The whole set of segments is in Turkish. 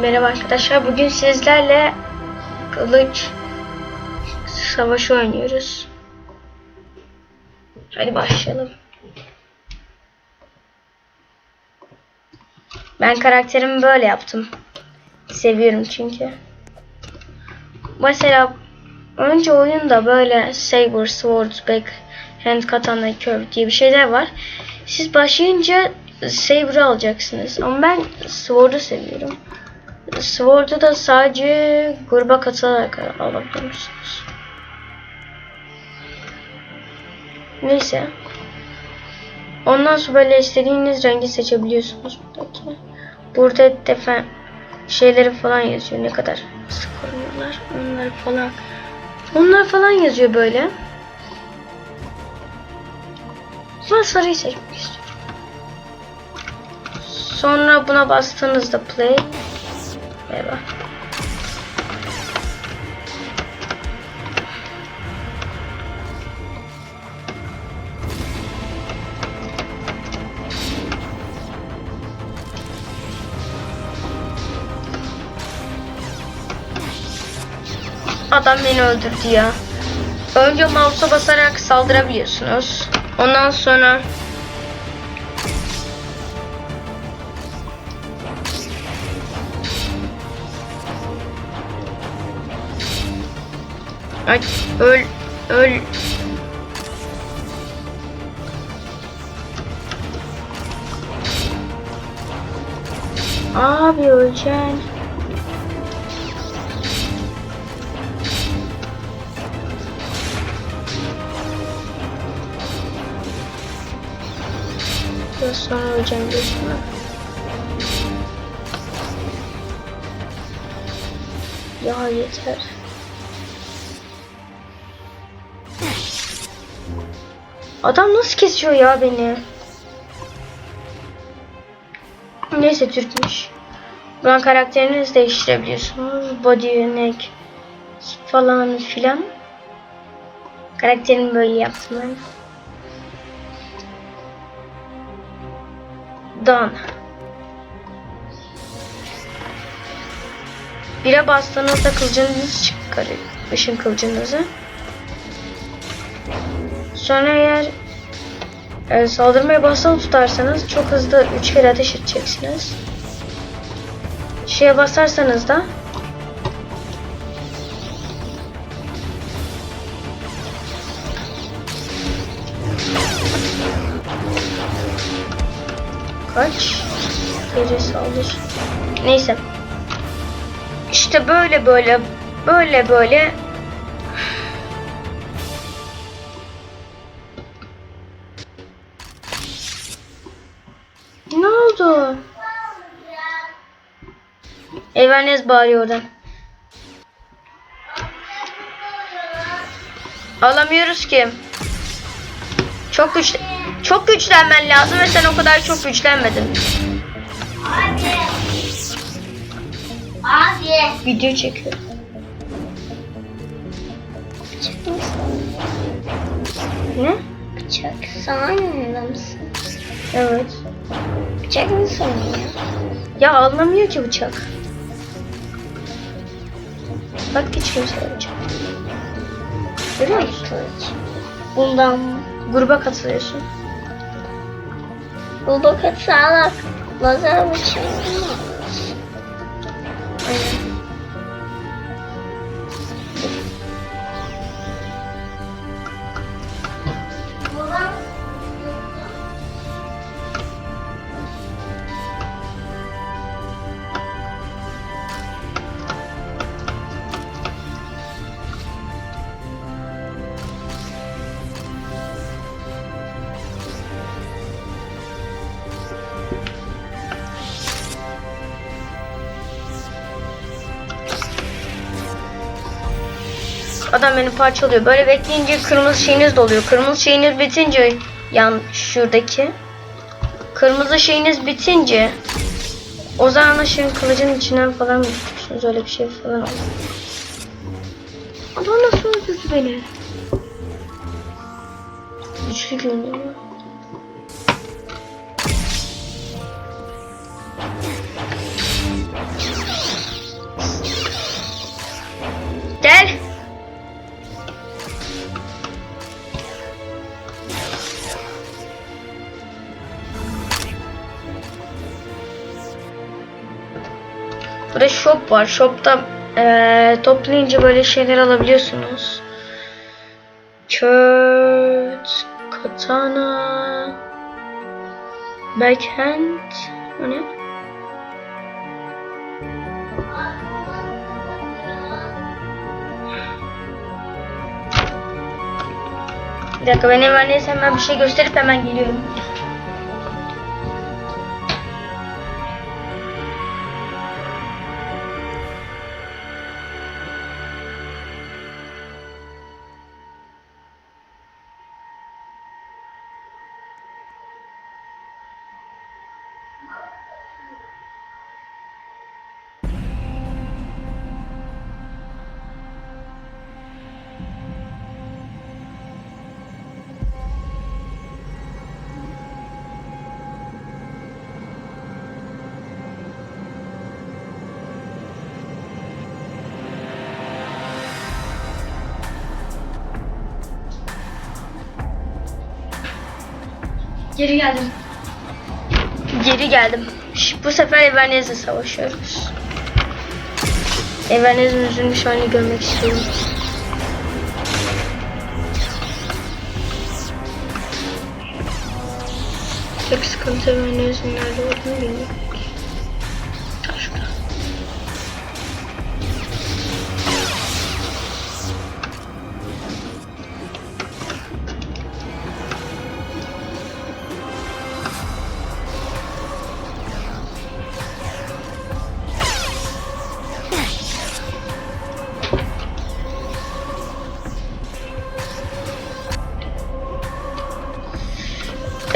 Merhaba arkadaşlar. Bugün sizlerle kılıç savaşı oynuyoruz. Hadi başlayalım. Ben karakterimi böyle yaptım. Seviyorum çünkü. Mesela önce oyunda böyle saber, sword, back, hand, katana, curve diye bir şeyler var. Siz başlayınca saber'ı alacaksınız. Ama ben sword'u seviyorum. Sword'u da sadece gruba katılarak alabiliyorsunuz. Neyse. Ondan sonra böyle istediğiniz rengi seçebiliyorsunuz buradaki. Burada defen şeyleri falan yazıyor. Ne kadar sık koruyorlar. Onlar falan. Onlar falan yazıyor böyle. Ben sarıyı seçmek istiyorum. Sonra buna bastığınızda play. Merhaba. Adam beni öldürdü ya. Önce mouse'a basarak saldırabiliyorsunuz. Ondan sonra Ay öl öl Abi öleceksin. Biraz sonra öleceğim ha. Ya yeter. Adam nasıl kesiyor ya beni? Neyse Türkmüş. Buradan karakterinizi değiştirebiliyorsunuz. Body, neck falan filan. Karakterimi böyle yaptım ben. Done. Bire bastığınızda kılıcınızı çıkarıyor. Işın kılıcınızı. Sonra eğer e, saldırmaya basılı tutarsanız çok hızlı 3 kere ateş edeceksiniz. Şeye basarsanız da kaç geri saldır. Neyse. İşte böyle böyle böyle böyle oldu? Evanes bağırıyor oradan. Alamıyoruz ki. Çok güçlü. Çok güçlenmen lazım ve sen o kadar çok güçlenmedin. Abi. Abi. Video çekiyor. Ne? Bıçak sana yanında mısın? Evet. Bıçak mı sanıyor? Ya anlamıyor ki bıçak. Bak hiç kimse bıçak. Görüyor musun? kılıç. Bundan gruba katılıyorsun. Bakıt sağlık. Lazer bıçağı Adam beni parçalıyor. Böyle bekleyince kırmızı şeyiniz doluyor. Kırmızı şeyiniz bitince yan şuradaki kırmızı şeyiniz bitince o zaman ışığın kılıcın içinden falan mı düşüyorsunuz? Öyle bir şey falan oluyor. Adam nasıl öldürdü beni? Güçlü görünüyor. Burada shop var. Shop'ta eee, toplayınca böyle şeyler alabiliyorsunuz. Kağıt, katana, backhand, o ne? Bir dakika ben hemen hemen bir şey gösterip hemen geliyorum. Geri geldim. Geri geldim. Bu sefer Ebenez'le savaşıyoruz. Ebenez'in üzülmüş halini görmek istiyorum. Tek sıkıntı Ebenez'in nerede olduğunu bilmiyorum.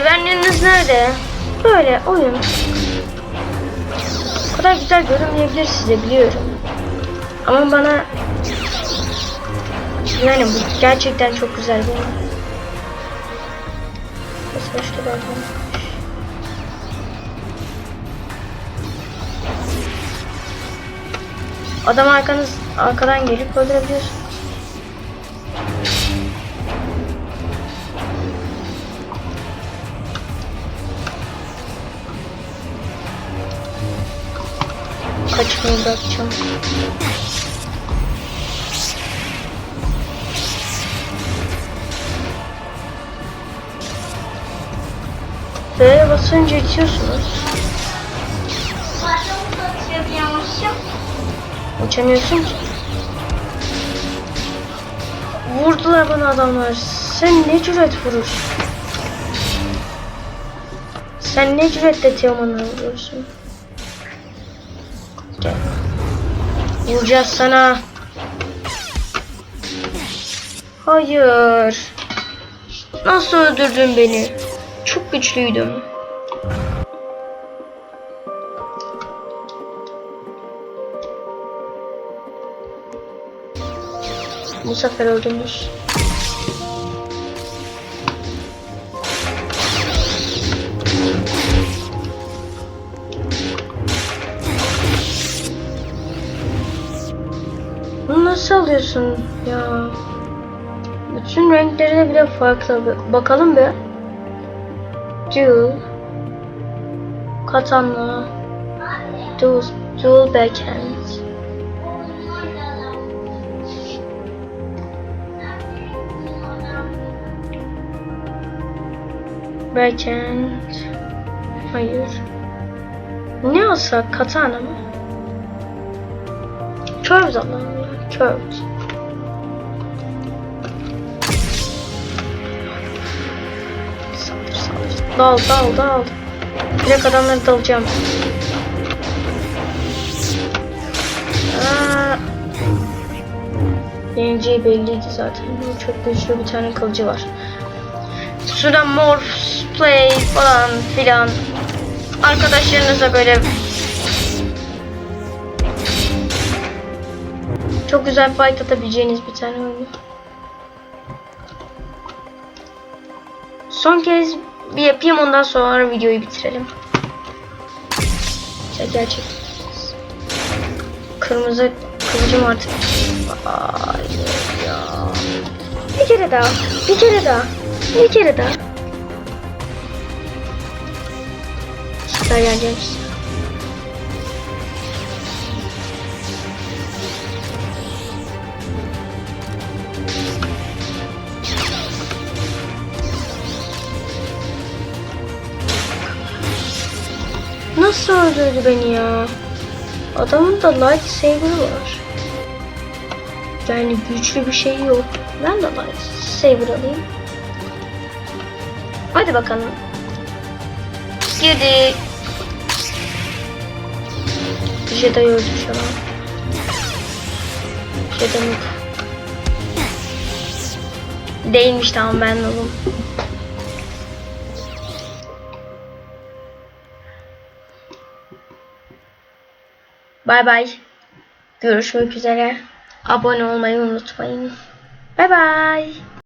Evenleriniz nerede? Böyle oyun. O kadar güzel görünmeyebilir size biliyorum. Ama bana yani bu gerçekten çok güzel bir oyun. Mesela. Adam arkanız arkadan gelip öldürebiliyorsun. Kaçmayı bırakacağım. B'ye basınca itiyorsunuz. Uçamıyorsun ki. Vurdular bana adamlar. Sen ne cüret vurursun? Sen ne cüretle Teoman'a vuruyorsun? Vuracağız sana. Hayır. Nasıl öldürdün beni? Çok güçlüydüm. Bu sefer öldünüz. Alıyorsun ya? Bütün renklerine bile farklı. Bakalım bir. Dual. Katana. Dual, dual backhand. Backhand. Hayır. Ne alsak? Katana mı? Curved alalım Curved. Saldır saldır. Dal dal dal. Direkt adamları dalacağım. Aa. Belliydi zaten. Çok güçlü bir tane kılıcı var. Şurada morph, play falan filan. Arkadaşlarınızla böyle çok güzel fight atabileceğiniz bir tane oyun. Son kez bir yapayım ondan sonra videoyu bitirelim. Ya gerçek. Kırmızı kılıcım artık. Hayır ya. Bir kere daha. Bir kere daha. Bir kere daha. Süper yeneceğim öldürdü beni ya. Adamın da lightsaber'ı var. Yani güçlü bir şey yok. Ben de lightsaber alayım. Hadi bakalım. Girdik. Jedi öldü şu an. Jedi. Değilmiş tamam ben noob'um. Bay bay. Görüşmek üzere. Abone olmayı unutmayın. Bay bay.